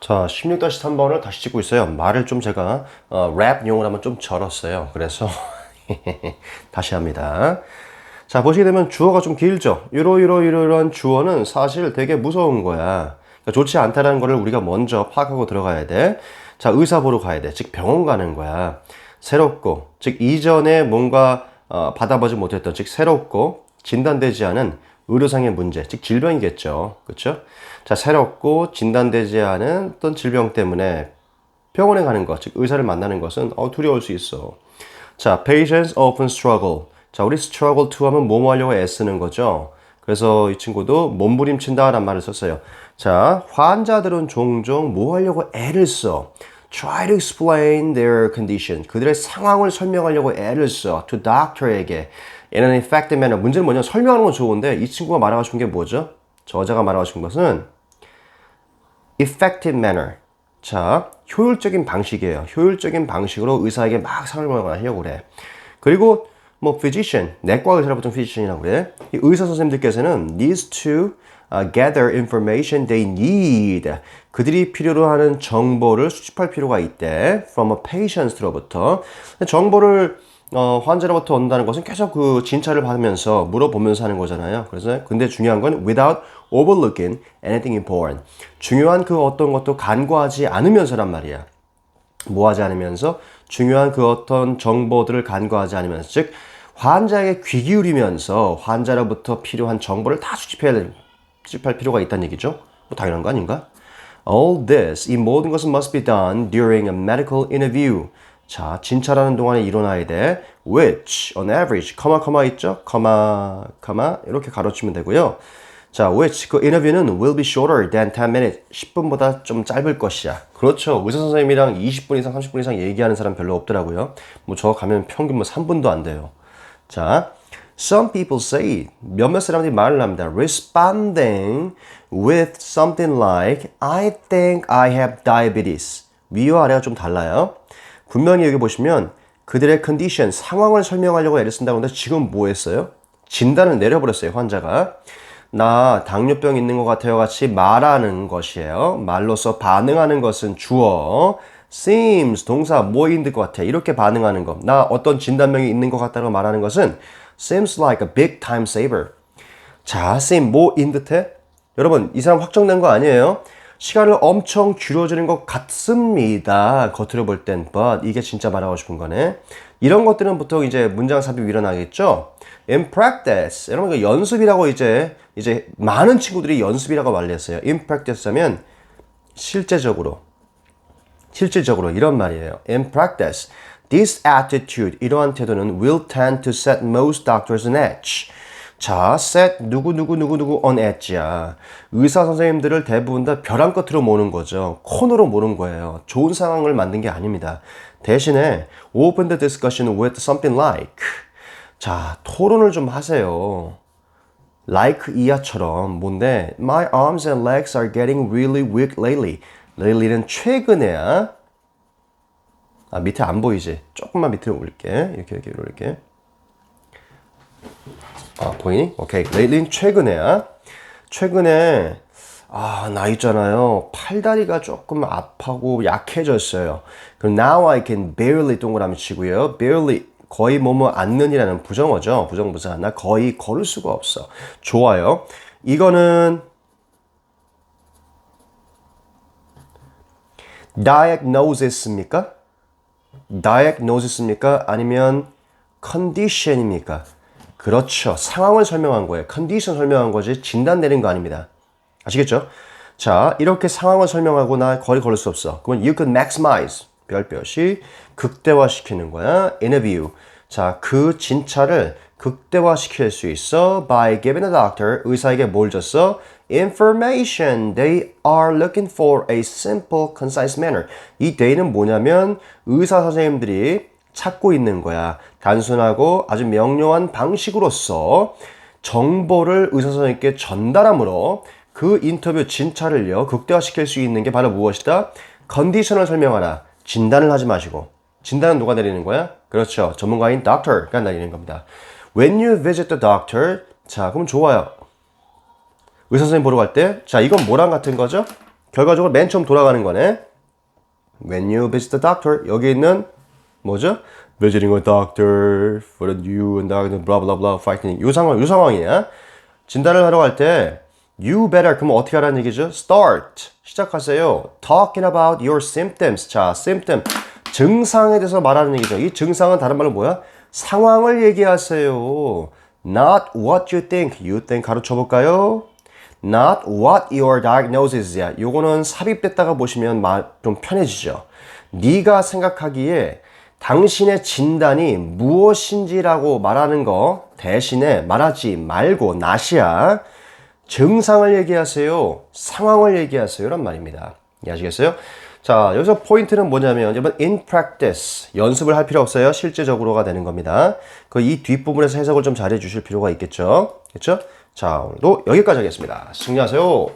자, 16-3번을 다시 찍고 있어요. 말을 좀 제가 어, 랩 용어로 한번 좀 절었어요. 그래서 다시 합니다. 자, 보시게 되면 주어가 좀 길죠. 이러 이러 이러이러한 주어는 사실 되게 무서운 거야. 그러니까 좋지 않다라는 거를 우리가 먼저 파악하고 들어가야 돼. 자, 의사 보러 가야 돼. 즉 병원 가는 거야. 새롭고, 즉 이전에 뭔가 어, 받아보지 못했던, 즉 새롭고 진단되지 않은 의료상의 문제, 즉 질병이겠죠. 그렇죠? 자, 새롭고 진단되지 않은 어떤 질병 때문에 병원에 가는 것, 즉 의사를 만나는 것은 어, 두려울 수 있어. 자, patients often struggle. 자, 우리 struggle to 하면 뭐뭐 하려고 애쓰는 거죠. 그래서 이 친구도 몸부림친다라는 말을 썼어요. 자, 환자들은 종종 뭐 하려고 애를 써. Try to explain their condition. 그들의 상황을 설명하려고 애를 써. To doctor에게. In an effective manner. 문제는 뭐냐? 설명하는 건 좋은데 이 친구가 말하고 싶은 게 뭐죠? 저자가 말하고 싶은 것은 effective manner. 자, 효율적인 방식이에요. 효율적인 방식으로 의사에게 막 설명을 하려고 그래. 그리고 뭐 physician, 내과 의사를 보통 physician이라고 그래. 이 의사 선생님들께서는 needs to uh, gather information they need. 그들이 필요로 하는 정보를 수집할 필요가 있대. from a patient로부터. 정보를 어, 환자로부터 온다는 것은 계속 그 진찰을 받으면서 물어보면서 하는 거잖아요. 그래서 근데 중요한 건 without overlooking anything important. 중요한 그 어떤 것도 간과하지 않으면서란 말이야. 뭐 하지 않으면서 중요한 그 어떤 정보들을 간과하지 않으면서 즉 환자에게 귀 기울이면서 환자로부터 필요한 정보를 다 수집해야 될, 수집할 필요가 있다는 얘기죠. 뭐 당연한 거 아닌가? All this, 이 모든 것은 must be done during a medical interview. 자, 진찰하는 동안에 일어나야 돼. which, on average, 커마, 커마 있죠? 커마, 커마, 이렇게 가로치면 되고요. 자, which, 그 인터뷰는 will be shorter than 10 minutes. 10분보다 좀 짧을 것이야. 그렇죠. 의사 선생님이랑 20분 이상, 30분 이상 얘기하는 사람 별로 없더라고요. 뭐 저 가면 평균 뭐 3분도 안 돼요. 자, some people say, 몇몇 사람들이 말을 합니다. responding with something like, I think I have diabetes. 위와 아래가 좀 달라요. 분명히 여기 보시면 그들의 컨디션, 상황을 설명하려고 애를 쓴다고 하는데 지금 뭐 했어요? 진단을 내려버렸어요, 환자가. 나 당뇨병 있는 것 같아요 같이 말하는 것이에요. 말로서 반응하는 것은 주어. seems 동사 뭐 있는 것 같아. 이렇게 반응하는 것. 나 어떤 진단명이 있는 것 같다고 말하는 것은 seems like a big time saver. 자, seem 뭐인 듯해? 여러분, 이 사람 확정된 거 아니에요? 시간을 엄청 줄여주는 것 같습니다. 겉으로 볼 땐, but 이게 진짜 말하고 싶은 거네. 이런 것들은 보통 이제 문장 삽입 일어나겠죠? In practice. 여러분, 연습이라고 이제, 이제 많은 친구들이 연습이라고 말했어요. In practice 하면 실제적으로. 실질적으로 이런 말이에요. In practice, this attitude, 이러한 태도는 will tend to set most doctors on edge. 자, set 누구누구누구누구 on edge야. 의사 선생님들을 대부분 다 벼랑 끝으로 모는 거죠. 코너로 모는 거예요. 좋은 상황을 만든 게 아닙니다. 대신에 open the discussion with something like. 자, 토론을 좀 하세요. like 이하처럼 뭔데 my arms and legs are getting really weak lately. lately는 최근에야. 아 밑에 안 보이지? 조금만 밑으로 올릴게. 이렇게 이렇게 올릴게. 아 보이니? 오케이. lately는 최근에야. 최근에 아, 나 있잖아요. 팔다리가 조금 아파고 약해졌어요. 그럼 now I can barely 동그라미 치고요. barely 거의 뭐뭐 않는이라는 부정어죠. 부정부사. 나 거의 걸을 수가 없어. 좋아요. 이거는 diagnosis입니까? diagnosis입니까? 아니면 condition입니까? 그렇죠. 상황을 설명한 거예요. 컨디션 설명한 거지 진단 내린 거 아닙니다. 아시겠죠? 자, 이렇게 상황을 설명하고 나 거리 걸을 수 없어. 그러면 you can maximize 별표시 극대화시키는 거야. interview. 자, 그 진찰을 극대화시킬 수 있어 by giving the doctor 의사에게 뭘 줬어? information they are looking for a simple concise manner. 이 they는 뭐냐면 의사 선생님들이 찾고 있는 거야. 단순하고 아주 명료한 방식으로서 정보를 의사 선생님께 전달함으로 그 인터뷰 진찰을요 극대화시킬 수 있는 게 바로 무엇이다? 컨디션을 설명하라. 진단을 하지 마시고 진단은 누가 내리는 거야? 그렇죠. 전문가인 doctor가 내리는 겁니다. When you visit the doctor, 자 그럼 좋아요. 의사 선생님 보러 갈 때, 자 이건 뭐랑 같은 거죠? 결과적으로 맨 처음 돌아가는 거네. When you visit the doctor 여기 있는 뭐죠? Visiting a doctor for the new and and blah blah blah fighting 요 상황 요 상황이야. 진단을 하러 갈 때 you better 그럼 어떻게 하라는 얘기죠? Start 시작하세요. Talking about your symptoms. 자, symptom 증상에 대해서 말하는 얘기죠. 이 증상은 다른 말로 뭐야? 상황을 얘기하세요. Not what you think. You think 가르쳐 볼까요? Not what your diagnosis야. 요거는 삽입됐다가 보시면 마- 좀 편해지죠. 네가 생각하기에 당신의 진단이 무엇인지라고 말하는 거 대신에 말하지 말고 not이야. 증상을 얘기하세요. 상황을 얘기하세요. 란 말입니다. 이해하시겠어요? 자, 여기서 포인트는 뭐냐면, 여러분, in practice. 연습을 할 필요 없어요. 실제적으로가 되는 겁니다. 그 이 뒷부분에서 해석을 좀 잘해 주실 필요가 있겠죠? 그렇죠? 자, 오늘도 여기까지 하겠습니다. 승리하세요.